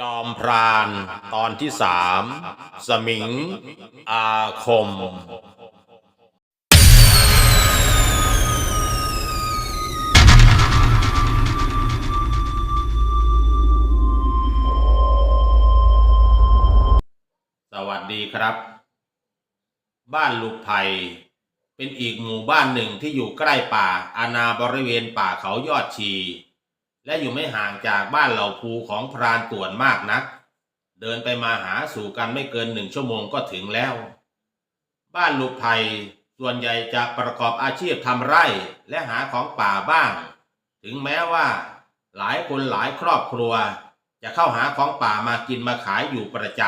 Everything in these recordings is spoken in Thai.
จอมพรานตอนที่สามสมิง อาคม สวัสดีครับ บ้านลูกไผ่เป็นอีกหมู่บ้านหนึ่งที่อยู่ใกล้ป่าอาณาบริเวณป่าเขายอดชี และอยู่ไม่ห่างจากบ้านเหล่าภูของพรานต่วนมากนัก เดินไปมาหาสู่กันไม่เกินหนึ่งชั่วโมงก็ถึงแล้ว บ้านลูกไผ่ส่วนใหญ่จะประกอบอาชีพทำไร่และหาของป่าบ้าง ถึงแม้ว่า หลายคนหลายครอบครัว จะเข้าหาของป่ามากินมาขายอยู่ประจ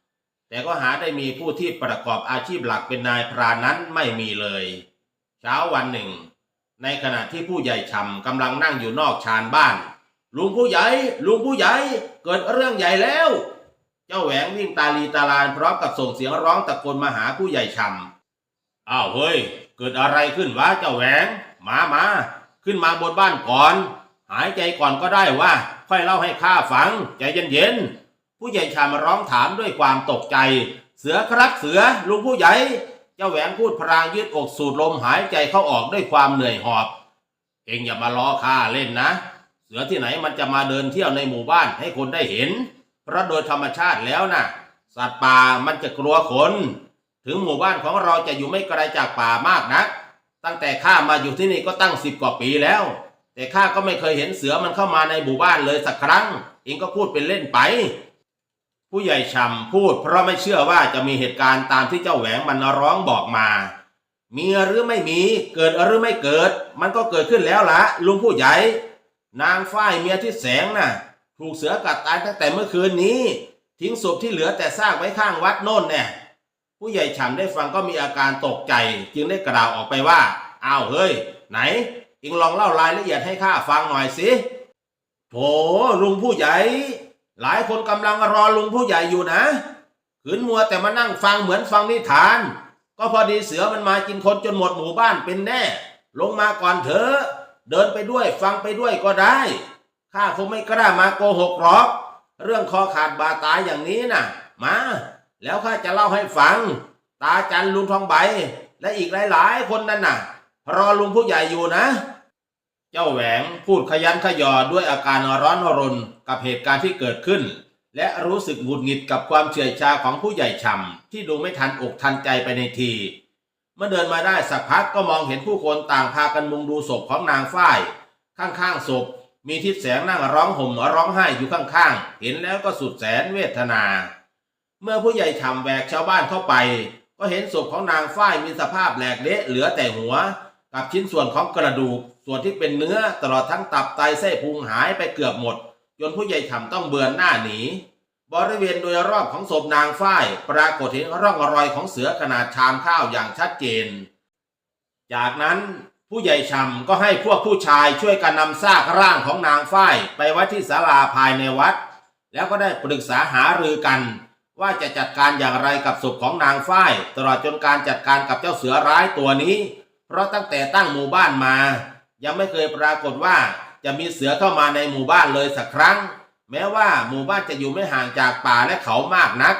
ำแต่ก็หาได้มีผู้ที่ประกอบอาชีพหลักเป็นนายพรานนั้นไม่มีเลย เช้าวันหนึ่ง ในขณะที่ผู้ใหญ่ชำกำลังนั่งอยู่นอกชานบ้าน ลุงผู้ใหญ่ลุงผู้ใหญ่เกิดเรื่องใหญ่แล้ว เจ้าแหวงวิ่งตาลีตาลานพร้อมกับส่งเสียงร้องตะโกนมาหาผู้ใหญ่ชำอ้าวเฮ้ย เกิดอะไรขึ้นวะเจ้าแหวง มามาขึ้นมาบนบ้านก่อน หายใจก่อนก็ได้ว่า ค่อยเล่าให้ข้าฟังใจเย็นๆผู้ใหญ่ชามาร้องถามด้วยความตกใจ เสือครับเสือลุงผู้ใหญ่ เจ้าแหวนพูดพรางยืดอกสูดลมหายใจเข้าออกด้วยความเหนื่อยหอบ เองอย่ามาล้อข้าเล่นนะ เสือที่ไหนมันจะมาเดินเที่ยวในหมู่บ้านให้คนได้เห็น เพราะโดยธรรมชาติแล้วนะสัตว์ป่ามันจะกลัวคน ถึงหมู่บ้านของเราจะอยู่ไม่ไกลจากป่ามากนัก ตั้งแต่ข้ามาอยู่ที่นี่ก็ตั้งสิบกว่าปีแล้ว แต่ข้าก็ไม่เคยเห็นเสือมันเข้ามาในหมู่บ้านเลยสักครั้ง เองก็พูดเป็นเล่นไป ผู้ใหญ่ชำพูด เพราะไม่เชื่อว่าจะมีเหตุการณ์ตามที่เจ้าแหวงมันร้องบอกมามีหรือไม่มี เกิดหรือไม่เกิด มันก็เกิดขึ้นแล้วละลุงผู้ใหญ่ นางฝ้ายเมียที่แสงน่ะ ถูกเสือกัดตายตั้งแต่เมื่อคืนนี้ ทิ้งศพที่เหลือแต่ซากไว้ข้างวัดโน่นแน่ผู้ใหญ่ฉ่ำได้ฟังก็มีอาการตกใจ จึงได้กล่าวออกไปว่าอ้าวเฮ้ย ไหนเองลองเล่ารายละเอียดให้ข้าฟังหน่อยสิโถลุงผู้ใหญ่ หลายคนกำลังรอลุงผู้ใหญ่อยู่นะขืนมัวแต่มานั่งฟังเหมือนฟังนิทาน ก็พอดีเสือมันมากินคนจนหมดหมู่บ้านเป็นแน่ ลงมาก่อนเถอะ เดินไปด้วยฟังไปด้วยก็ได้ข้าคงไม่กล้ามาโกหกหรอก เรื่องคอขาดบาดตายอย่างนี้น่ะ มา แล้วข้าจะเล่าให้ฟัง ตาจันลุงทองใบ และอีกหลายๆ คนนั่นน่ะ รอลุงผู้ใหญ่อยู่นะ เจ้าแหวงพูดขยันขยอด้วยอาการร้อนรนกับเหตุการณ์ที่เกิดขึ้น และรู้สึกหงุดหงิดกับความเฉื่อยชาของผู้ใหญ่ช่ำที่ดูไม่ทันอกทันใจไปในที เมื่อเดินมาได้สักพักก็มองเห็นผู้คนต่างพากันมุงดูศพของนางฝ้าย ข้างๆศพ มีทิศแสงนั่งร้องห่มร้องไห้อยู่ข้างๆ เห็นแล้วก็สุดแสนเวทนา เมื่อผู้ใหญ่ทำแวกชาวบ้านเข้าไป ก็เห็นศพของนางฝ้ายมีสภาพแหลกเละเหลือแต่หัว กับชิ้นส่วนของกระดูก ส่วนที่เป็นเนื้อตลอดทั้งตับไตไส้พุงหายไปเกือบหมดจนผู้ใหญ่ทำต้องเบือนหน้าหนี บริเวณโดยรอบของศพนางฝ้ายปรากฏเห็นร่องรอยของเสือขนาดชามข้าวอย่างชัดเจน จากนั้นผู้ใหญ่ชำก็ให้พวกผู้ชายช่วยกันนำซากร่างของนางฝ้ายไปไว้ที่ศาลาภายในวัด แล้วก็ได้ปรึกษาหารือกัน ว่าจะจัดการอย่างไรกับศพของนางฝ้ายตลอดจนการจัดการกับเจ้าเสือร้ายตัวนี้ เพราะตั้งแต่ตั้งหมู่บ้านมา ยังไม่เคยปรากฏว่าจะมีเสือเข้ามาในหมู่บ้านเลยสักครั้ง แม้ว่าหมู่บ้านจะอยู่ไม่ห่างจากป่าและเขามากนัก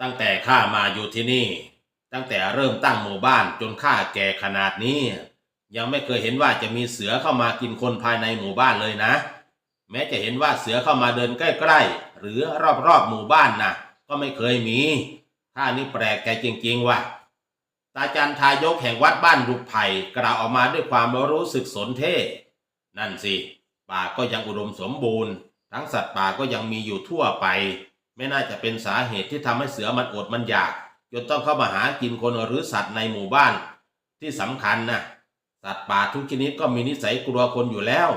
ตั้งแต่ข้ามาอยู่ที่นี่ ตั้งแต่เริ่มตั้งหมู่บ้านจนข้าแก่ขนาดนี้ ยังไม่เคยเห็นว่าจะมีเสือเข้ามากินคนภายในหมู่บ้านเลยนะ แม้จะเห็นว่าเสือเข้ามาเดินใกล้ๆหรือรอบๆหมู่บ้านนะก็ไม่เคยมีข้านี่แปลกใจจริงๆว่ะตาจันทายกแห่งวัดบ้านลูกไผ่กล่าวออกมาด้วยความรู้สึกสนเท่นั่นสิ ป่าก็ยังอุดมสมบูรณ์ ทั้งสัตว์ป่าก็ยังมีอยู่ทั่วไป ไม่น่าจะเป็นสาเหตุที่ทำให้เสือมันอดมันอยากจนต้องเข้ามาหากินคนหรือสัตว์ในหมู่บ้าน ที่สำคัญนะสัตว์ป่าทุกชนิดก็มีนิสัยกลัวคนอยู่แล้ว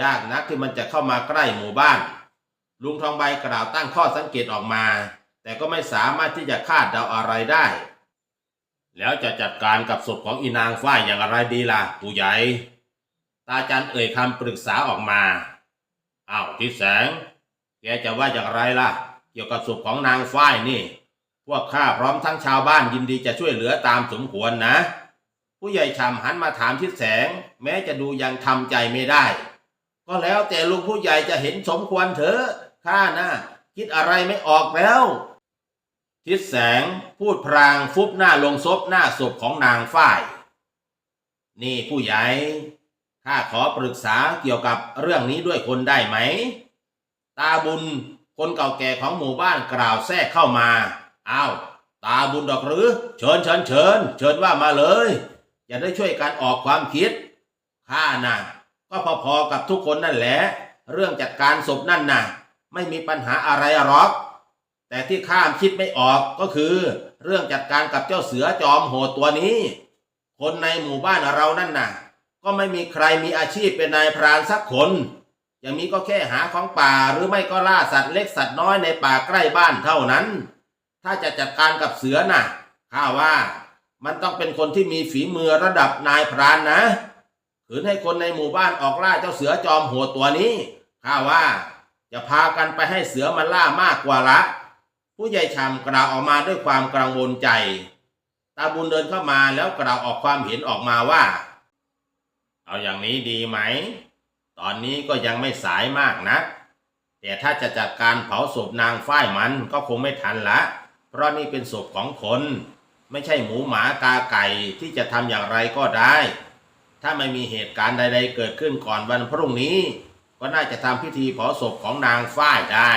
ยากนักที่มันจะเข้ามาใกล้หมู่บ้าน ลุงทองใบกล่าวตั้งข้อสังเกตออกมา แต่ก็ไม่สามารถที่จะคาดเดาอะไรได้ แล้วจะจัดการกับศพของอีนางฝ้ายอย่างไรดีล่ะผู้ใหญ่ ตาจันเอ่ยคำปรึกษาออกมาอ้าวทิศแสง แกจะว่าอย่างไรล่ะ เกี่ยวกับศพของนางฝ้ายนี่ พวกข้าพร้อมทั้งชาวบ้านยินดีจะช่วยเหลือตามสมควรนะ ผู้ใหญ่ชำหันมาถามทิศแสง แม้จะดูยังทำใจไม่ได้ ก็แล้วแต่ลุงผู้ใหญ่จะเห็นสมควรเถอะข้านะคิดอะไรไม่ออกแล้ว ทิศแสงพูดพรางฟุบหน้าลงศพหน้าศพของนางฝ้าย นี่ผู้ใหญ่ ข้าขอปรึกษาเกี่ยวกับเรื่องนี้ด้วยคนได้ไหม ตาบุญคนเก่าแก่ของหมู่บ้านกล่าวแทรกเข้ามา อ้าว ตาบุญดอกหรือ เชิญเชิญเชิญ เชิญว่ามาเลย จะได้ช่วยกันออกความคิด ข้าน่ะ ก็พอๆกับทุกคนนั่นแหละ เรื่องจัดการศพนั่นน่ะ ไม่มีปัญหาอะไรหรอก แต่ที่ข้ามคิดไม่ออกก็คือ เรื่องจัดการกับเจ้าเสือจอมโหดตัวนี้ คนในหมู่บ้านเรานั่นน่ะ ก็ไม่มีใครมีอาชีพเป็นนายพรานสักคนยังมีก็แค่หาของป่าหรือไม่ก็ล่าสัตว์เล็กสัตว์น้อยในป่าใกล้บ้านเท่านั้น ถ้าจะจัดการกับเสือน่ะข้าว่ามันต้องเป็นคนที่มีฝีมือระดับนายพรานนะขืนให้คนในหมู่บ้านออกล่าเจ้าเสือจอมโหดตัวนี้ข้าว่าจะพากันไปให้เสือมันล่ามากกว่าละ ผู้ใหญ่ชำกล่าวออกมาด้วยความกังวลใจ ตาบุญเดินเข้ามาแล้วกล่าวออกความเห็นออกมาว่า เอาอย่างนี้ดีไหม ตอนนี้ก็ยังไม่สายมากนะแต่ถ้าจะจัดการเผาศพนางฝ้ายมันก็คงไม่ทันละ เพราะนี่เป็นศพของคน ไม่ใช่หมูหมากาไก่ที่จะทำอย่างไรก็ได้ ถ้าไม่มีเหตุการณ์ใด ๆ เกิดขึ้นก่อนวันพรุ่งนี้ ก็น่าจะทำพิธีเผาศพของนางฝ้ายได้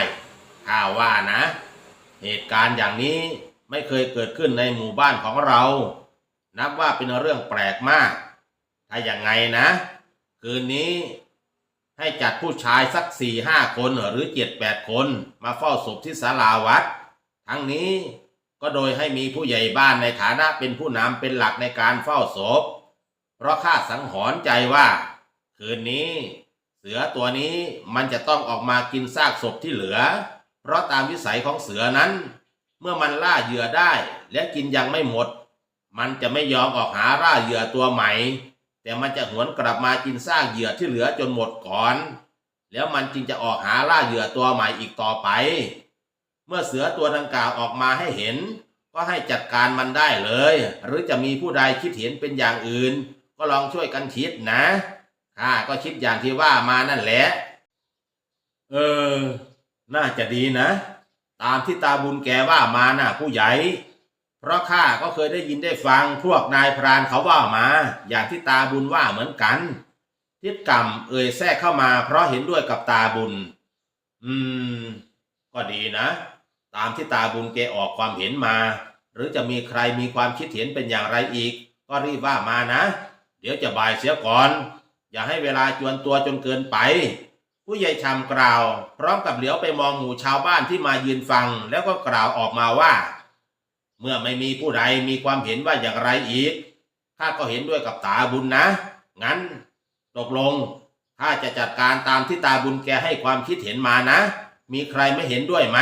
ข้าว่านะ เหตุการณ์อย่างนี้ไม่เคยเกิดขึ้นในหมู่บ้านของเรา นับว่าเป็นเรื่องแปลกมาก ถ้าอย่างไงนะ คืนนี้ให้จัดผู้ชายสักสี่ห้าคนหรือเจ็ดแปดคนมาเฝ้าศพที่ศาลาวัด ทั้งนี้ก็โดยให้มีผู้ใหญ่บ้านในฐานะเป็นผู้นำเป็นหลักในการเฝ้าศพ เพราะข้าสังหรณ์ใจว่า คืนนี้ เสือตัวนี้มันจะต้องออกมากินซากศพที่เหลือ เพราะตามวิสัยของเสือนั้น เมื่อมันล่าเหยื่อได้และกินยังไม่หมด มันจะไม่ยอมออกหาล่าเหยื่อตัวใหม่ แต่มันจะหวนกลับมากินซากเหยื่อที่เหลือจนหมดก่อน แล้วมันจึงจะออกหาล่าเหยื่อตัวใหม่อีกต่อไป เมื่อเสือตัวดังกล่าวออกมาให้เห็น ก็ให้จัดการมันได้เลย หรือจะมีผู้ใดคิดเห็นเป็นอย่างอื่น ก็ลองช่วยกันคิดนะข้าก็คิดอย่างที่ว่ามานั่นแหละ เออ น่าจะดีนะ ตามที่ตาบุญแกว่ามาน่ะผู้ใหญ่ ราะข้าก็เคยได้ยินได้ฟังพวกนายพรานเขาว่ามา อย่างที่ตาบุญว่าเหมือนกัน ทิศกรรมเอ่ยแทรกเข้ามา เพราะเห็นด้วยกับตาบุญ อืม ก็ดีนะ ตามที่ตาบุญแกออกความเห็นมา หรือจะมีใครมีความคิดเห็นเป็นอย่างไรอีก ก็รีบว่ามานะ เดี๋ยวจะบ่ายเสียก่อน อย่าให้เวลาจวนตัวจนเกินไป ผู้ใหญ่ชำกล่าว พร้อมกับเหลียวไปมองหมู่ชาวบ้านที่มายืนฟัง แล้วก็กล่าวออกมาว่า เมื่อไม่มีผู้ใดมีความเห็นว่าอย่างไรอีกข้าก็เห็นด้วยกับตาบุญนะ งั้นตกลงข้าจะจัดการตามที่ตาบุญแกให้ความคิดเห็นมานะ มีใครไม่เห็นด้วยไหม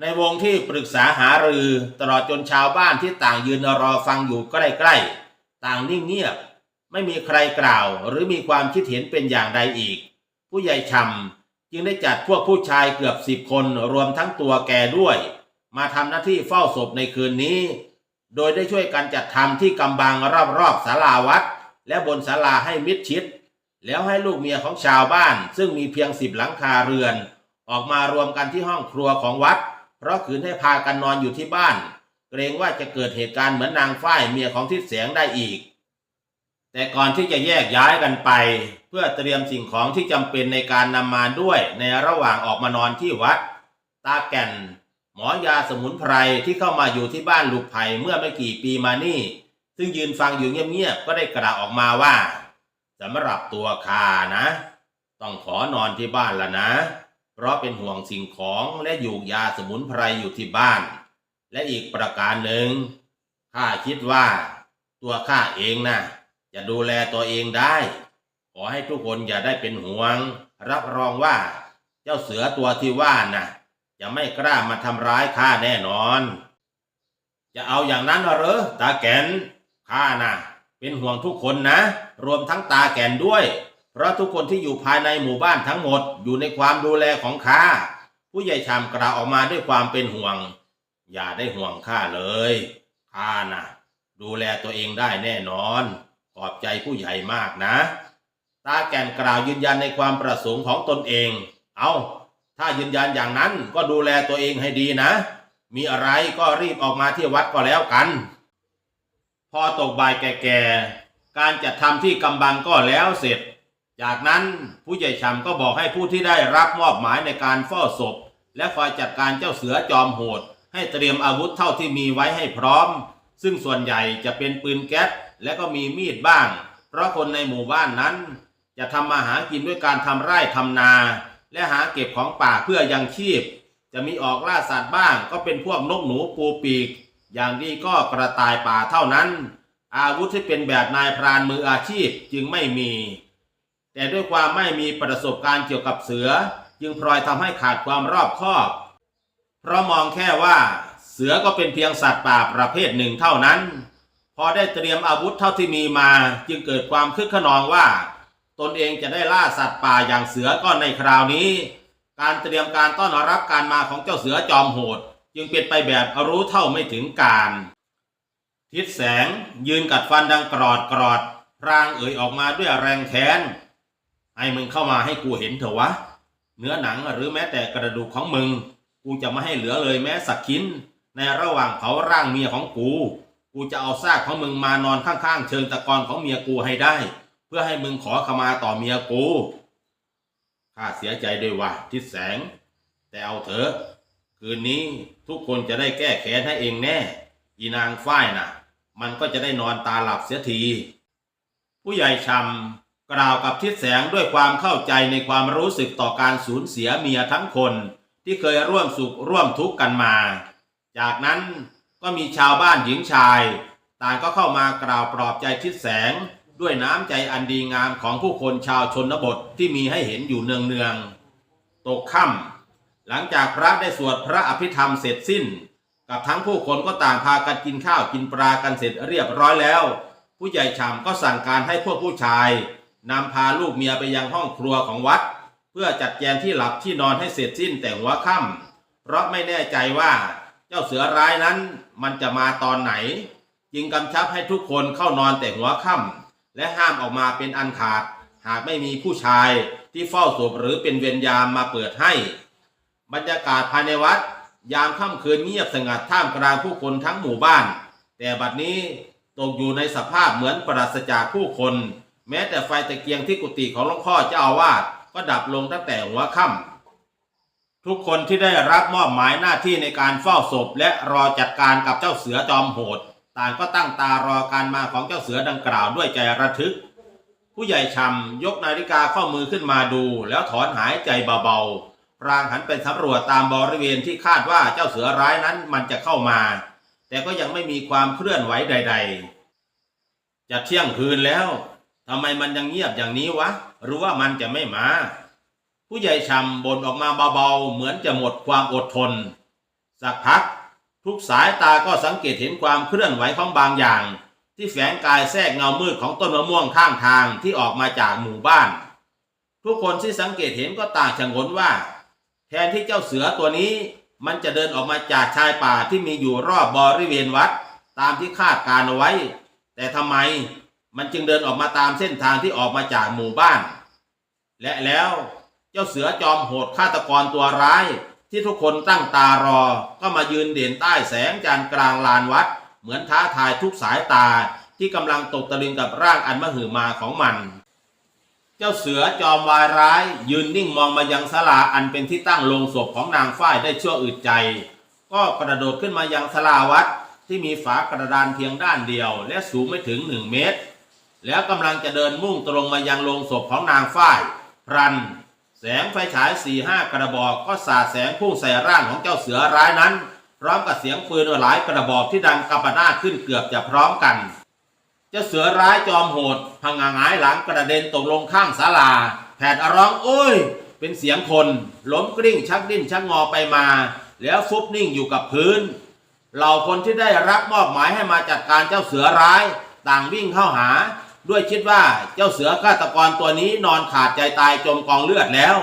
ในวงที่ปรึกษาหารือตลอดจนชาวบ้านที่ต่างยืนรอฟังอยู่ใกล้ๆต่างนิ่งเงียบ ไม่มีใครกล่าวหรือมีความคิดเห็นเป็นอย่างใดอีก ผู้ใหญ่ชำจึงได้จัดพวกผู้ชายเกือบสิบคนรวมทั้งตัวแกด้วย มาทำหน้าที่เฝ้าศพในคืนนี้ โดยได้ช่วยกันจัดทำที่กำบังรอบๆศาลาวัด และบนศาลาให้มิดชิด แล้วให้ลูกเมียของชาวบ้าน ซึ่งมีเพียงสิบหลังคาเรือน ออกมารวมกันที่ห้องครัวของวัด เพราะขืนให้พากันนอนอยู่ที่บ้าน เกรงว่าจะเกิดเหตุการณ์เหมือนนางฝ้ายเมียของทิศเสียงได้อีก แต่ก่อนที่จะแยกย้ายกันไป เพื่อเตรียมสิ่งของที่จำเป็นในการนำมาด้วยในระหว่างออกมานอนที่วัด ตาแก่น หมอยาสมุนไพรที่เข้ามาอยู่ที่บ้านลูกไผ่เมื่อไม่กี่ปีมานี่ ซึ่งยืนฟังอยู่เงียบๆก็ได้กล่าวออกมาว่าสำหรับตัวข้านะ ต้องขอนอนที่บ้านละนะ เพราะเป็นห่วงสิ่งของและอยู่ยาสมุนไพรอยู่ที่บ้าน และอีกประการหนึ่งข้าคิดว่า ตัวข้าเองนะจะดูแลตัวเองได้ ขอให้ทุกคนอย่าได้เป็นห่วง รับรองว่า เจ้าเสือตัวที่ว่าน่ะ จะไม่กล้ามาทำร้ายข้าแน่นอน จะเอาอย่างนั้นเหรอตาแก่นข้านะเป็นห่วงทุกคนนะ รวมทั้งตาแก่นด้วย เพราะทุกคนที่อยู่ภายในหมู่บ้านทั้งหมดอยู่ในความดูแลของข้าผู้ใหญ่ชามกล่าวออกมาด้วยความเป็นห่วง อย่าได้ห่วงข้าเลยข้านะดูแลตัวเองได้แน่นอน ขอบใจผู้ใหญ่มากนะ ตาแก่นกล่าวยืนยันในความประสงค์ของตนเอง เอา ถ้ายืนยันอย่างนั้นก็ดูแลตัวเองให้ดีนะ มีอะไรก็รีบออกมาที่วัดก็แล้วกัน พอตกบ่ายแก่ๆ การจัดทำที่กำบังก็แล้วเสร็จ จากนั้นผู้ใหญ่ชำก็บอกให้ผู้ที่ได้รับมอบหมายในการเฝ้าศพ และคอยจัดการเจ้าเสือจอมโหด ให้เตรียมอาวุธเท่าที่มีไว้ให้พร้อม ซึ่งส่วนใหญ่จะเป็นปืนแก๊สและก็มีมีดบ้าง เพราะคนในหมู่บ้านนั้น จะทำมาหากินด้วยการทำไร่ทำนา และหาเก็บของป่าเพื่อยังชีพ จะมีออกล่าสัตว์บ้าง ก็เป็นพวกนกหนูปูปีก อย่างดีก็กระต่ายป่าเท่านั้น อาวุธที่เป็นแบบนายพรานมืออาชีพจึงไม่มี แต่ด้วยความไม่มีประสบการณ์เกี่ยวกับเสือ จึงพลอยทำให้ขาดความรอบคอบ เพราะมองแค่ว่า เสือก็เป็นเพียงสัตว์ป่าประเภทหนึ่งเท่านั้น พอได้เตรียมอาวุธเท่าที่มีมา จึงเกิดความคึกขนองว่า ตนเองจะได้ล่าสัตว์ป่าอย่างเสือก็ในคราวนี้ การเตรียมการต้อนรับการมาของเจ้าเสือจอมโหด จึงเป็นไปแบบรู้เท่าไม่ถึงการ ทิศแสงยืนกัดฟันดังกรอดกรอดพรางเอ่ยออกมาด้วยแรงแค้นให้มึงเข้ามาให้กูเห็นเถอะวะ เนื้อหนังหรือแม้แต่กระดูกของมึง กูจะไม่ให้เหลือเลยแม้สักชิ้น ในระหว่างเผาร่างเมียของกู กูจะเอาซากของมึงมานอนข้างๆ เชิงตะกอนของเมียกูให้ได้ เพื่อให้มึงขอขมาต่อเมียกูข้าเสียใจด้วยว่าทิศแสง แต่เอาเถอะคืนนี้ทุกคนจะได้แก้แค้นให้เองแน่ อีนางฝ้ายน่ะ มันก็จะได้นอนตาหลับเสียที ผู้ใหญ่ชำกล่าวกับทิศแสงด้วยความเข้าใจในความรู้สึกต่อการสูญเสียเมียทั้งคน ที่เคยร่วมสุขร่วมทุกข์กันมา จากนั้นก็มีชาวบ้านหญิงชาย ต่างก็เข้ามากล่าวปลอบใจทิศแสง ด้วยน้ำใจอันดีงามของผู้คนชาวชนบทที่มีให้เห็นอยู่เนืองๆตกค่ำหลังจากพระได้สวดพระอภิธรรมเสร็จสิ้น กับทั้งผู้คนก็ต่างพากันกินข้าวกินปลากันเสร็จเรียบร้อยแล้ว ผู้ใหญ่ฉ่ำก็สั่งการให้พวกผู้ชายนำพาลูกเมียไปยังห้องครัวของวัด เพื่อจัดแจงที่หลับที่นอนให้เสร็จสิ้นแต่หัวค่ำเพราะไม่แน่ใจว่าเจ้าเสือร้ายนั้นมันจะมาตอนไหน จึงกำชับให้ทุกคนเข้านอนแต่หัวค่ำ และห้ามออกมาเป็นอันขาด หากไม่มีผู้ชายที่เฝ้าศพหรือเป็นเวรยามมาเปิดให้ บรรยากาศภายในวัด ยามค่ำคืนเงียบสงัดท่ามกลางผู้คนทั้งหมู่บ้าน แต่บัดนี้ตกอยู่ในสภาพเหมือนปราศจากผู้คน แม้แต่ไฟตะเกียงที่กุฏิของหลวงพ่อเจ้าอาวาสก็ดับลงตั้งแต่หัวค่ำทุกคนที่ได้รับมอบหมายหน้าที่ในการเฝ้าศพและรอจัดการกับเจ้าเสือจอมโหด ต่างก็ตั้งตารอการมาของเจ้าเสือดังกล่าวด้วยใจระทึก ผู้ใหญ่ชำยกนาฬิกาข้อมือขึ้นมาดู แล้วถอนหายใจเบาๆพรางหันไปสำรวจตามบริเวณที่คาดว่าเจ้าเสือร้ายนั้นมันจะเข้ามา แต่ก็ยังไม่มีความเคลื่อนไหวใด ๆ จะเที่ยงคืนแล้วทำไมมันยังเงียบอย่างนี้วะหรือว่ามันจะไม่มา ผู้ใหญ่ชำบ่นออกมาเบาๆเหมือนจะหมดความอดทน สักพัก ทุกสายตาก็สังเกตเห็นความเคลื่อนไหวของบางอย่าง ที่แฝงกายแทรกเงามืดของต้นมะม่วงข้างทางที่ออกมาจากหมู่บ้าน ทุกคนที่สังเกตเห็นก็ต่างชะงนว่า แทนที่เจ้าเสือตัวนี้มันจะเดินออกมาจากชายป่าที่มีอยู่รอบบริเวณวัด ตามที่คาดการเอาไว้ แต่ทำไมมันจึงเดินออกมาตามเส้นทางที่ออกมาจากหมู่บ้าน และแล้วเจ้าเสือจอมโหดฆาตกรตัวร้าย ที่ทุกคนตั้งตารอ ก็มายืนเด่นใต้แสงจันทร์กลางลานวัด เหมือนท้าทายทุกสายตาที่กำลังตกตะลึงกับร่างอันมหึมาของมัน เจ้าเสือจอมวายร้าย ยืนนิ่งมองมายังศาลาอันเป็นที่ตั้งโลงศพของนางฝ้ายได้ชั่วอึดใจ ก็กระโดดขึ้นมายังศาลาวัดที่มีฝากระดานเพียงด้านเดียว และสูงไม่ถึงหนึ่งเมตร แล้วกำลังจะเดินมุ่งตรงมายังโลงศพของนางฝ้าย พรัน แสงไฟฉายสี่ห้ากระบอกก็สาดแสงพุ่งใส่ร่างของเจ้าเสือร้ายนั้น พร้อมกับเสียงปืนหลายกระบอกที่ดังกำปนาตขึ้นเกือบจะพร้อมกัน เจ้าเสือร้ายจอมโหดพังงาหายหลังกระเด็นตกลงข้างศาลา แผดร้องโอ้ย เป็นเสียงคนล้มกลิ้งชักดิ้นชักงอไปมา แล้วฟุบนิ่งอยู่กับพื้นเหล่าคนที่ได้รับมอบหมายให้มาจัดการเจ้าเสือร้าย ต่างวิ่งเข้าหา ด้วยคิดว่าเจ้าเสือฆาตกรตัวนี้นอนขาดใจตายจมกองเลือดแล้ว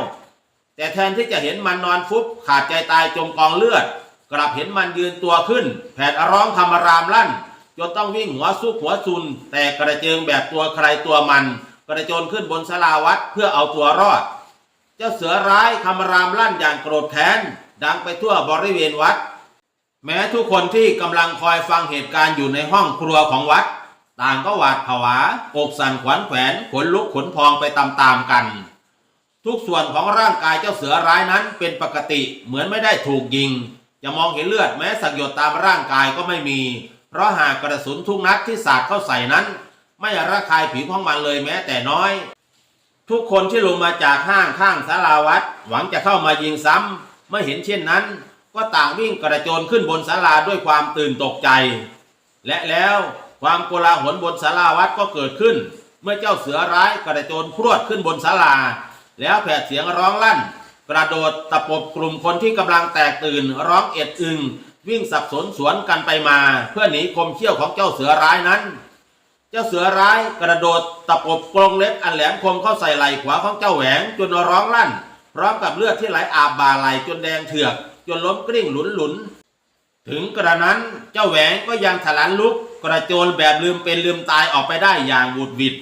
แต่แทนที่จะเห็นมันนอนฟุบขาดใจตายจมกองเลือด กลับเห็นมันยืนตัวขึ้น แผดร้องคำรามลั่นจนต้องวิ่งหัวซุกหัวซุน แต่กระเจิงแบบตัวใครตัวมัน กระโจนขึ้นบนสลาวัดเพื่อเอาตัวรอด เจ้าเสือร้ายคำรามลั่นอย่างโกรธแค้นดังไปทั่วบริเวณวัด แม้ทุกคนที่กำลังคอยฟังเหตุการณ์อยู่ในห้องครัวของวัด ต่างก็หวาดผวาอกสั่นขวัญแขวนขนลุกขนพองไปตามๆกัน ทุกส่วนของร่างกายเจ้าเสือร้ายนั้นเป็นปกติเหมือนไม่ได้ถูกยิง จะมองเห็นเลือดแม้สักหยดตามร่างกายก็ไม่มี เพราะหากกระสุนทุกนัดที่สาดเข้าใส่นั้น ไม่ระคายผิวของมันเลยแม้แต่น้อย ทุกคนที่ลงมาจากห้างข้างศาลาวัดหวังจะเข้ามายิงซ้ำเมื่อเห็นเช่นนั้น ก็ต่างวิ่งกระโจนขึ้นบนศาลาด้วยความตื่นตกใจ และแล้ว ความโกลาหลบนศาลาวัดก็เกิดขึ้น เมื่อเจ้าเสือร้ายกระโจนพรวดขึ้นบนศาลา แล้วแผดเสียงร้องลั่น กระโดดตะปบกลุ่มคนที่กำลังแตกตื่นร้องเอ็ดอึง วิ่งสับสนสวนกันไปมา เพื่อหนีคมเขี้ยวของเจ้าเสือร้ายนั้น เจ้าเสือร้ายกระโดดตะปบกรงเล็บอันแหลมคมเข้าใส่ไหล่ขวาของเจ้าแหวงจนร้องลั่น พร้อมกับเลือดที่ไหลอาบบ่าไหลจนแดงเถือกจนล้มกลิ้งหลุนหลุน ถึงกระนั้นเจ้าแหวงก็ยังถลันลุกกระโจนแบบลืมเป็นลืมตายออกไปได้อย่างหวุดวิด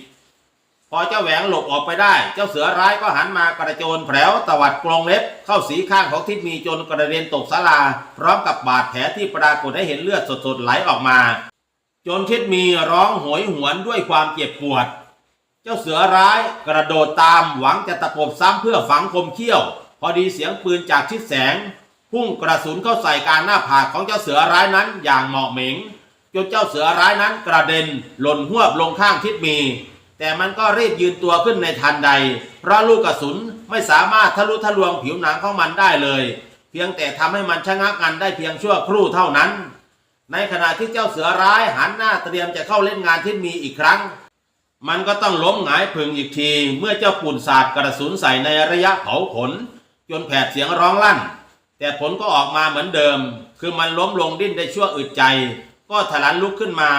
พอเจ้าแหวงหลบออกไปได้ เจ้าเสือร้ายก็หันมากระโจนแผลวตวัดกรงเล็บ เข้าสีข้างของทิศมีจนกระเด็นตกศาลา พร้อมกับบาดแผลที่ปรากฏให้เห็นเลือดสดๆไหลออกมา จนทิศมีร้องโหยหวนด้วยความเจ็บปวด เจ้าเสือร้ายกระโดดตามหวังจะตะปบซ้ำเพื่อฝังคมเขี้ยว พอดีเสียงปืนจากทิศแสง พุ่งกระสุนเข้าใส่กลารหน้าผากของเจ้าเสือร้ายนั้นอย่างเหมาะเหม็งจนเจ้าเสือร้ายนั้นกระเด็นหล่นหวบลงข้างทิศมี แต่มันก็รีบยืนตัวขึ้นในทันใด เพราะลูกกระสุนไม่สามารถทะลุทะลวงผิวหนังของมันได้เลย เพียงแต่ทำให้มันชะงักงันได้เพียงชั่วครู่เท่านั้น ในขณะที่เจ้าเสือร้ายหันหน้าเตรียมจะเข้าเล่นงานทิศมีอีกครั้ง มันก็ต้องล้มหงายผึ่งอีกที เมื่อเจ้าปุ่นสาดกระสุนใส่ในระยะเผาขน จนแผดเสียงร้องลั่น แต่ผลก็ออกมาเหมือนเดิม คือมันล้มลงดิ้นได้ชั่วอึดใจ ก็ถลันลุกขึ้นมา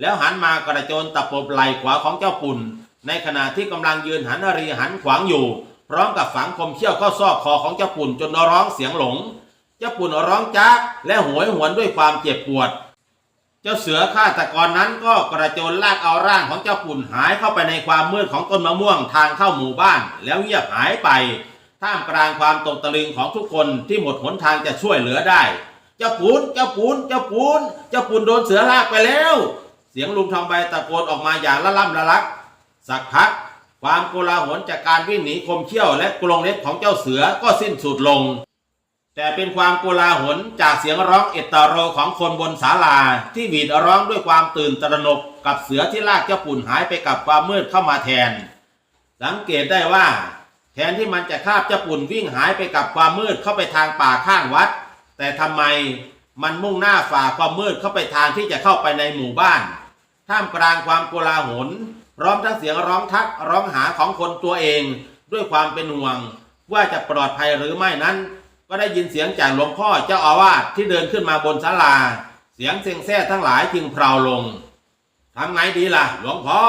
แล้วหันมากระโจนตะปบไหล่ขวาของเจ้าปุ่น ในขณะที่กำลังยืนหันอรีหันขวางอยู่ พร้อมกับฝังคมเขี้ยวเข้าซอกคอของเจ้าปุ่นจนร้องเสียงหลง เจ้าปุ่นร้องจากและโหวยหวนด้วยความเจ็บปวด เจ้าเสือฆาตกรนั้นก็กระโจนลากเอาร่างของเจ้าปุ่นหายเข้าไปในความมืดของต้นมะม่วงทางเข้าหมู่บ้าน แล้วเงียบหายไป ท่ามกลางความตกตะลึงของทุกคนที่หมดหนทางจะช่วยเหลือได้ เจ้าปูน เจ้าปูน เจ้าปูน เจ้าปูนโดนเสือลากไปแล้ว เสียงลุงทองใบตะโกนออกมาอย่างละล่ำละลัก สักพัก ความโกลาหลจากการวิ่งหนีคมเขี้ยวและกรงเล็บของเจ้าเสือก็สิ้นสุดลง แต่เป็นความโกลาหลจากเสียงร้องเอตโตโรของคนบนศาลาที่หวีดร้องด้วยความตื่นตระหนกกับเสือที่ลากเจ้าปุ่นหายไปกับความมืดเข้ามาแทน สังเกตได้ว่า แทนที่มันจะคาบเจ้าปุ่นวิ่งหายไปกับความมืดเข้าไปทางป่าข้างวัด แต่ทำไมมันมุ่งหน้าฝ่าความมืดเข้าไปทางที่จะเข้าไปในหมู่บ้าน ท่ามกลางความโกลาหลพร้อมทั้งเสียงร้องทักร้องหาของคนตัวเอง ด้วยความเป็นห่วง ว่าจะปลอดภัยหรือไม่นั้น ก็ได้ยินเสียงจากหลวงพ่อเจ้าอาวาสที่เดินขึ้นมาบนศาลา เสียงเซ็งแซ่ทั้งหลายจึงเพลาลงทำไงดีล่ะ หลวงพ่อ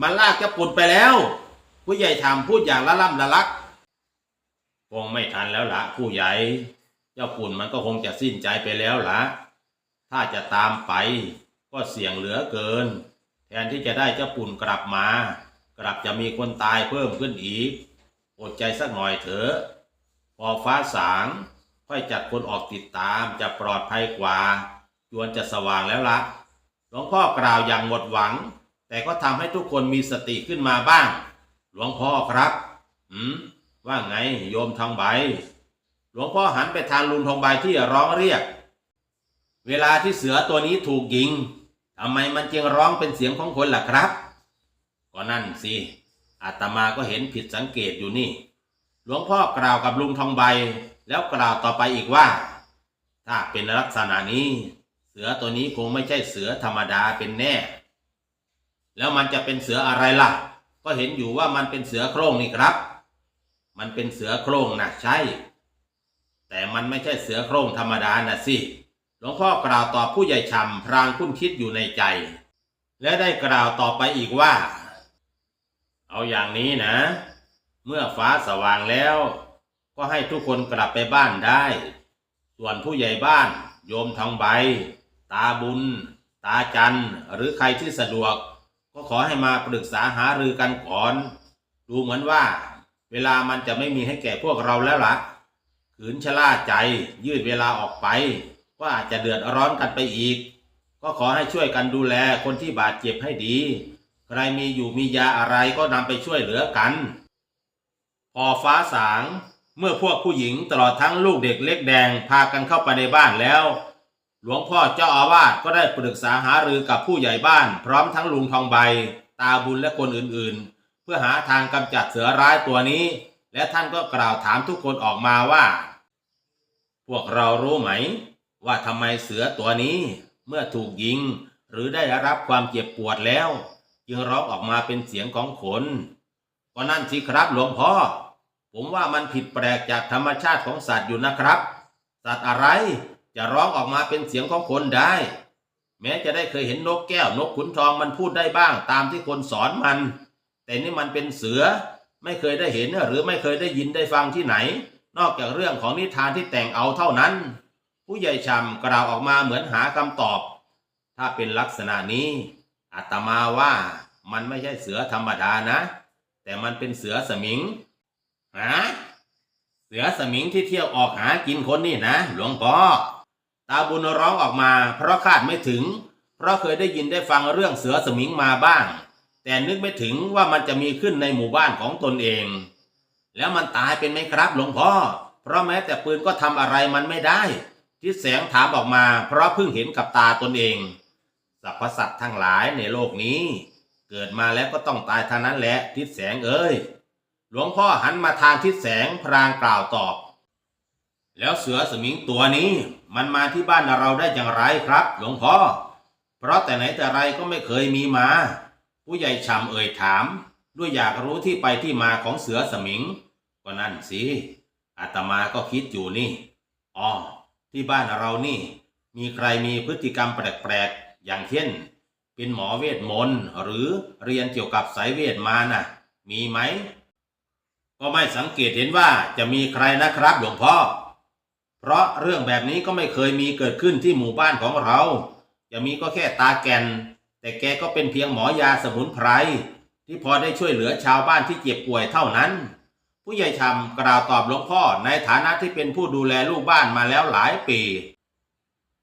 มันลากเจ้าปุ่นไปแล้ว ผู้ใหญ่ทำพูดอย่างละล่ำละลักคงไม่ทันแล้วละผู้ใหญ่ เจ้าปุ่นมันก็คงจะสิ้นใจไปแล้วละถ้าจะตามไป ก็เสี่ยงเหลือเกิน แทนที่จะได้เจ้าปุ่นกลับมา กลับจะมีคนตายเพิ่มขึ้นอีกอดใจสักหน่อยเถอะพอฟ้าสางค่อยจัดคนออกติดตามจะปลอดภัยกว่า จวนจะสว่างแล้วละหลวงพ่อกล่าวอย่างหมดหวัง แต่ก็ทำให้ทุกคนมีสติขึ้นมาบ้าง หลวงพ่อครับหืมว่าไงโยมทองใบ หลวงพ่อหันไปทางลุงทองใบที่ร้องเรียก เวลาที่เสือตัวนี้ถูกยิงทำไมมันจึงร้องเป็นเสียงของคนล่ะครับ ก็นั่นสิอาตมาก็เห็นผิดสังเกตอยู่นี่ หลวงพ่อกล่าวกับลุงทองใบ แล้วกล่าวต่อไปอีกว่า ถ้าเป็นลักษณะนี้ เสือตัวนี้คงไม่ใช่เสือธรรมดาเป็นแน่ แล้วมันจะเป็นเสืออะไรล่ะ ก็เห็นอยู่ว่ามันเป็นเสือโคร่งนี่ครับ มันเป็นเสือโคร่งนะใช่ แต่มันไม่ใช่เสือโคร่งธรรมดานะสิหลวงพ่อกล่าวตอบผู้ใหญ่ชำพรางคุ้นคิดอยู่ในใจ และได้กล่าวต่อไปอีกว่า เอาอย่างนี้นะ เมื่อฟ้าสว่างแล้ว ก็ให้ทุกคนกลับไปบ้านได้ ส่วนผู้ใหญ่บ้าน โยมทองใบ ตาบุญ ตาจันหรือใครที่สะดวก ก็ขอให้มาปรึกษาหารือกันก่อน ดูเหมือนว่า เวลามันจะไม่มีให้แก่พวกเราแล้วละ่ะขืนชะล่าใจยืดเวลาออกไป ก็อาจจะเดือดร้อนกันไปอีก ก็ขอให้ช่วยกันดูแลคนที่บาดเจ็บให้ดี ใครมีอยู่มียาอะไรก็นำไปช่วยเหลือกัน พอฟ้าสาง เมื่อพวกผู้หญิงตลอดทั้งลูกเด็กเล็กแดงพากันเข้าไปในบ้านแล้ว หลวงพ่อเจ้าอาวาสก็ได้ปรึกษาหารือกับผู้ใหญ่บ้าน พร้อมทั้งลุงทองใบ ตาบุญและคนอื่นๆ เพื่อหาทางกำจัดเสือร้ายตัวนี้ และท่านก็กล่าวถามทุกคนออกมาว่า พวกเรารู้ไหม ว่าทำไมเสือตัวนี้ เมื่อถูกยิง หรือได้รับความเจ็บปวดแล้ว จึงร้องออกมาเป็นเสียงของคนก็นั่นสิครับหลวงพ่อ ผมว่ามันผิดแปลกจากธรรมชาติของสัตว์อยู่นะครับ สัตว์อะไร จะร้องออกมาเป็นเสียงของคนได้ แม้จะได้เคยเห็นนกแก้วนกขุนทองมันพูดได้บ้างตามที่คนสอนมัน แต่นี่มันเป็นเสือไม่เคยได้เห็นหรือไม่เคยได้ยินได้ฟังที่ไหน นอกจากเรื่องของนิทานที่แต่งเอาเท่านั้น ผู้ใหญ่ชำกล่าวออกมาเหมือนหาคำตอบ ถ้าเป็นลักษณะนี้อาตมาว่ามันไม่ใช่เสือธรรมดานะ แต่มันเป็นเสือสมิงฮะเสือสมิงที่เที่ยวออกหากินคนนี่นะ หลวงพ่อ ตาบุญร้องออกมา เพราะคาดไม่ถึง เพราะเคยได้ยินได้ฟังเรื่องเสือสมิงมาบ้าง แต่นึกไม่ถึงว่ามันจะมีขึ้นในหมู่บ้านของตนเอง แล้วมันตายเป็นไหมครับหลวงพ่อ เพราะแม้แต่ปืนก็ทำอะไรมันไม่ได้ทิศแสงถามออกมา เพราะเพิ่งเห็นกับตาตนเองสรรพสัตว์ทั้งหลายในโลกนี้ เกิดมาแล้วก็ต้องตายท่านั้นแหละทิศแสงเอ้ยหลวงพ่อหันมาทางทิศแสงพรางกล่าวตอบ แล้วเสือสมิงตัวนี้ มันมาที่บ้านเราได้อย่างไรครับ หลวงพ่อ เพราะแต่ไหนแต่ไรก็ไม่เคยมีมา ผู้ใหญ่ชำเอ่ยถาม ด้วยอยากรู้ที่ไปที่มาของเสือสมิง ก็นั่นสิอาตมาก็คิดอยู่นี่อ๋อที่บ้านเรานี่ มีใครมีพฤติกรรมแปลกๆอย่างเช่น เป็นหมอเวทมนต์หรือเรียนเกี่ยวกับสายเวทมาน่ะ มีไหม ก็ไม่สังเกตเห็นว่าจะมีใครนะครับหลวงพ่อ เพราะเรื่องแบบนี้ก็ไม่เคยมีเกิดขึ้นที่หมู่บ้านของเราจะมีก็แค่ตาแกนแต่แกก็เป็นเพียงหมอยาสมุนไพรที่พอได้ช่วยเหลือชาวบ้านที่เจ็บป่วยเท่านั้น ผู้ใหญ่ชำกล่าวตอบหลวงพ่อในฐานะที่เป็นผู้ดูแลลูกบ้านมาแล้วหลายปี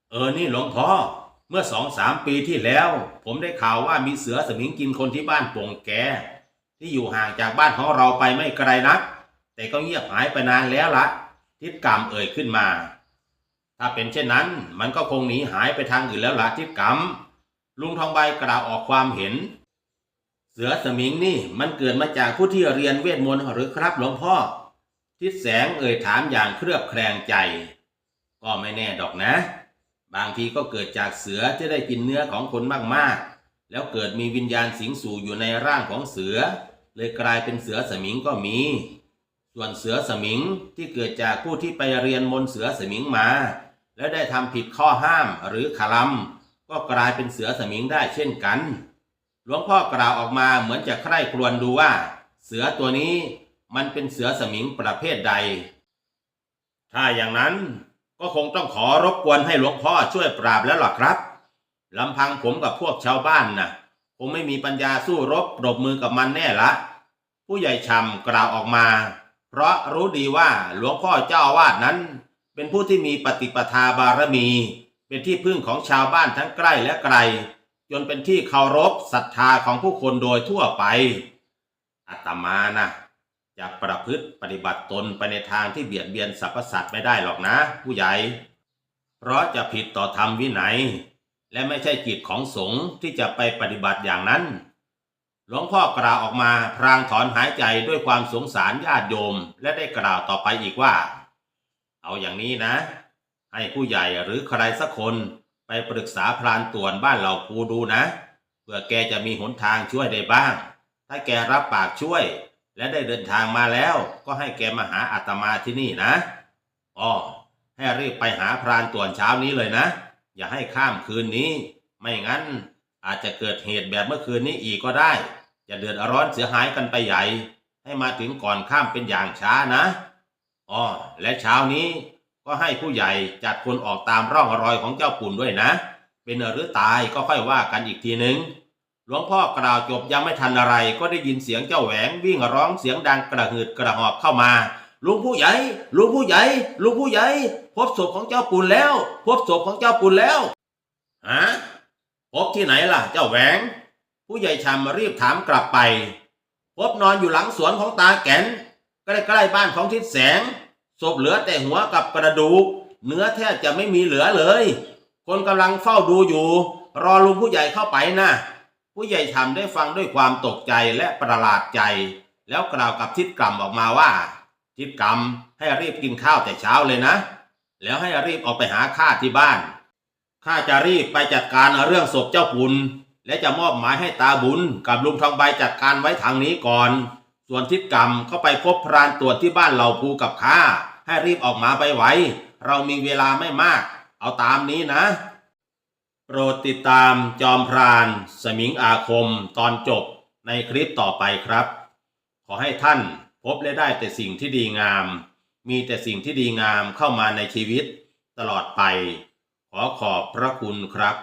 เออนี่หลวงพ่อเมื่อสองสามปีที่แล้ว ผมได้ข่าวว่ามีเสือสมิงกินคนที่บ้านโป่งแก ที่อยู่ห่างจากบ้านของเราไปไม่ไกลนัก แต่ก็เงียบหายไปนานแล้วล่ะ ทิศกรรมเอ่ยขึ้นมา ถ้าเป็นเช่นนั้นมันก็คงหนีหายไปทางอื่นแล้วละทิศกรรมลุงทองใบกล่าวออกความเห็น เสือสมิงนี่มันเกิดมาจากผู้ที่เรียนเวทมนต์หรือครับหลวงพ่อ ทิศแสงเอ่ยถามอย่างเครือบแคลงใจ ก็ไม่แน่ดอกนะ บางทีก็เกิดจากเสือที่ได้กินเนื้อของคนมากๆ แล้วเกิดมีวิญญาณสิงสู่อยู่ในร่างของเสือ เลยกลายเป็นเสือสมิงก็มี ส่วนเสือสมิงที่เกิดจากผู้ที่ไปเรียนมนเสือสมิงมา แล้วได้ทำผิดข้อห้ามหรือขลัมก็กลายเป็นเสือสมิงได้เช่นกัน หลวงพ่อกล่าวออกมาเหมือนจะใคร่ครวญดูว่า เสือตัวนี้มันเป็นเสือสมิงประเภทใด ถ้าอย่างนั้นก็คงต้องขอรบกวนให้หลวงพ่อช่วยปราบแล้วล่ะครับลำพังผมกับพวกชาวบ้านน่ะคงไม่มีปัญญาสู้รบปรบมือกับมันแน่ละ ผู้ใหญ่ชำกล่าวออกมา เพราะรู้ดีว่าหลวงพ่อเจ้าอาวาสนั้น เป็นผู้ที่มีปฏิปทาบารมี เป็นที่พึ่งของชาวบ้านทั้งใกล้และไกล จนเป็นที่เคารพศรัทธาของผู้คนโดยทั่วไปอาตมานะจะประพฤติปฏิบัติตนไปในทางที่เบียดเบียนสรรพสัตว์ไม่ได้หรอกนะ ผู้ใหญ่ เพราะจะผิดต่อธรรมวินัย และไม่ใช่กิจของสงฆ์ที่จะไปปฏิบัติอย่างนั้น หลวงพ่อกล่าวออกมาพรางถอนหายใจด้วยความสงสารญาติโยม และได้กล่าวต่อไปอีกว่า เอาอย่างนี้นะ ให้ผู้ใหญ่หรือใครสักคนไปปรึกษาพรานต่วนบ้านเหล่าภูดูนะ เพื่อแกจะมีหนทางช่วยได้บ้าง ถ้าแกรับปากช่วย และได้เดินทางมาแล้ว ก็ให้แกมาหาอาตมาที่นี่นะอ้อให้รีบไปหาพรานต่วนเช้านี้เลยนะ อย่าให้ข้ามคืนนี้ ไม่งั้นอาจจะเกิดเหตุแบบเมื่อคืนนี้อีกก็ได้ จะเดือดร้อนเสียหายกันไปใหญ่ ให้มาถึงก่อนข้ามเป็นอย่างช้านะอ้อและเช้านี้ก็ให้ผู้ใหญ่จัดคนออกตามร่องรอยของเจ้าปุ่นด้วยนะ เป็นหรือตายก็ค่อยว่ากันอีกทีหนึ่งหลวงพ่อกล่าวจบยังไม่ทันอะไร ก็ได้ยินเสียงเจ้าแหวงวิ่งร้องเสียงดังกระหืดกระหอบเข้ามาลุงผู้ใหญ่ลุงผู้ใหญ่ลุงผู้ใหญ่ พบศพของเจ้าปุ่นแล้ว พบศพของเจ้าปุ่นแล้วฮะพบที่ไหนล่ะ เจ้าแหวง ผู้ใหญ่ชำรีบถามกลับไป พบนอนอยู่หลังสวนของตาแก่นใกล้ๆบ้านของทิศแสง ศพเหลือแต่หัวกับกระดูก เนื้อแทบจะไม่มีเหลือเลย คนกำลังเฝ้าดูอยู่ รอลุงผู้ใหญ่เข้าไปนะ ผู้ใหญ่ทำได้ฟังด้วยความตกใจและประหลาดใจ แล้วกล่าวกับทิศกรรมออกมาว่า ทิศกรรมให้รีบกินข้าวแต่เช้าเลยนะ แล้วให้รีบออกไปหาข้าที่บ้านข้าจะรีบไปจัดการเรื่องศพเจ้าปุน และจะมอบหมายให้ตาบุญกับลุงทองใบจัดการไว้ทางนี้ก่อน ส่วนทิศกรรมเข้าไปพบพรานตรวจที่บ้านเหล่าภูกับข้าให้รีบออกมาไปไวเรามีเวลาไม่มาก เอาตามนี้นะ โปรดติดตามจอมพราน สมิงอาคมตอนจบในคลิปต่อไปครับ ขอให้ท่านพบและได้แต่สิ่งที่ดีงาม มีแต่สิ่งที่ดีงามเข้ามาในชีวิต ตลอดไป ขอขอบพระคุณครับ